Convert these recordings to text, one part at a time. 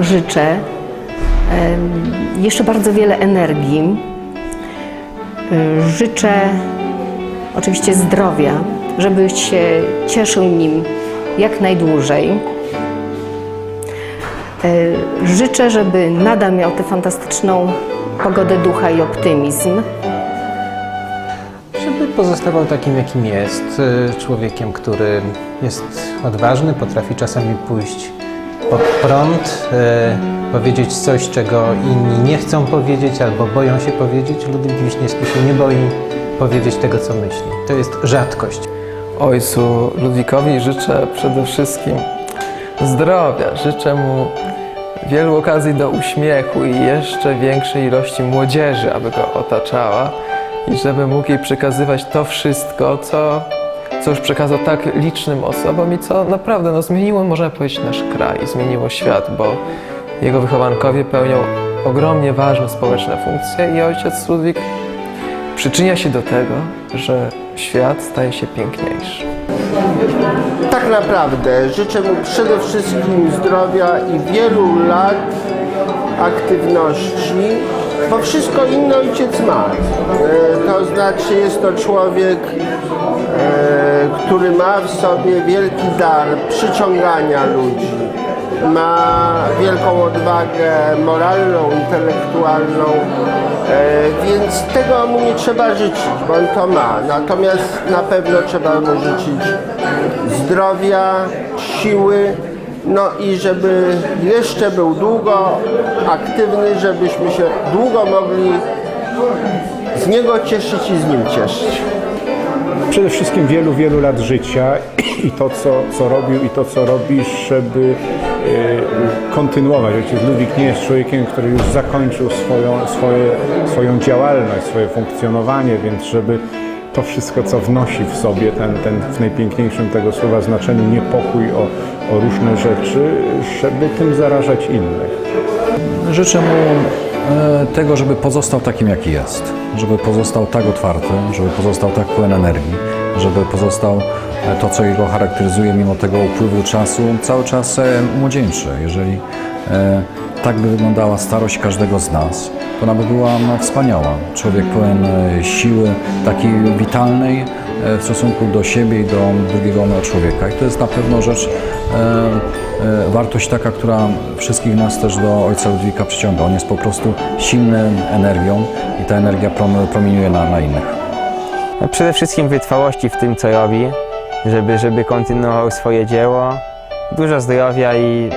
życzę jeszcze bardzo wiele energii. Życzę oczywiście zdrowia, żeby się cieszył nim jak najdłużej. Życzę, żeby nadal miał tę fantastyczną pogodę ducha i optymizm. Żeby pozostawał takim, jakim jest, y, człowiekiem, który jest odważny, potrafi czasami pójść pod prąd, y, powiedzieć coś, czego inni nie chcą powiedzieć albo boją się powiedzieć. Ludwik Wiśniewski się nie boi powiedzieć tego, co myśli. To jest rzadkość. Ojcu Ludwikowi życzę przede wszystkim zdrowia. Życzę mu wielu okazji do uśmiechu i jeszcze większej ilości młodzieży, aby go otaczała i żeby mógł jej przekazywać to wszystko, co, co już przekazał tak licznym osobom i co naprawdę no, zmieniło, można powiedzieć, nasz kraj, zmieniło świat, bo jego wychowankowie pełnią ogromnie ważne społeczne funkcje i ojciec Ludwik przyczynia się do tego, że świat staje się piękniejszy. Tak naprawdę życzę mu przede wszystkim zdrowia i wielu lat aktywności, bo wszystko inne ojciec ma. E, To znaczy jest to człowiek, e, który ma w sobie wielki dar przyciągania ludzi. Ma wielką odwagę moralną, intelektualną, e, więc tego mu nie trzeba życzyć, bo on to ma. Natomiast na pewno trzeba mu życzyć zdrowia, siły, no i żeby jeszcze był długo aktywny, żebyśmy się długo mogli z niego cieszyć i z nim cieszyć. Przede wszystkim wielu, wielu lat życia i to, co, co robił i to, co robi, żeby e, kontynuować. Ojciec Ludwik nie jest człowiekiem, który już zakończył swoją, swoje, swoją działalność, swoje funkcjonowanie, więc żeby to wszystko, co wnosi w sobie, ten, ten w najpiękniejszym tego słowa znaczeniu niepokój o, o różne rzeczy, żeby tym zarażać innych. Życzę mu e, tego, żeby pozostał takim, jaki jest. Żeby pozostał tak otwarty, żeby pozostał tak pełen energii, żeby pozostał to, co jego charakteryzuje mimo tego upływu czasu, cały czas e, młodzieńczy. Jeżeli e, tak by wyglądała starość każdego z nas, to ona by była no, wspaniała. Człowiek pełen e, siły, takiej witalnej e, w stosunku do siebie i do drugiego człowieka. I to jest na pewno rzecz, e, e, wartość taka, która wszystkich nas też do Ojca Ludwika przyciąga. On jest po prostu silny energią i ta energia prom- promieniuje na, na innych. No przede wszystkim wytrwałości w tym, co robi, żeby, żeby kontynuował swoje dzieło. Dużo zdrowia i,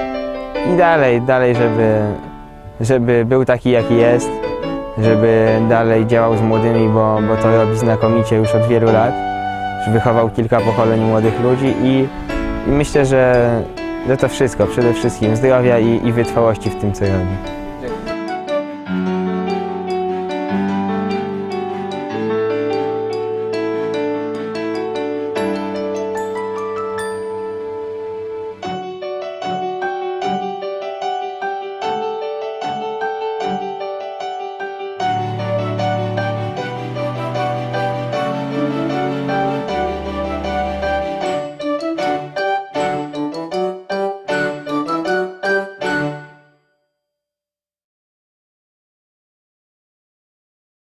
i dalej, dalej, żeby, żeby był taki, jaki jest, żeby dalej działał z młodymi, bo, bo to robi znakomicie już od wielu lat. Wychował kilka pokoleń młodych ludzi i, i myślę, że, że to wszystko, przede wszystkim zdrowia i, i wytrwałości w tym, co robi.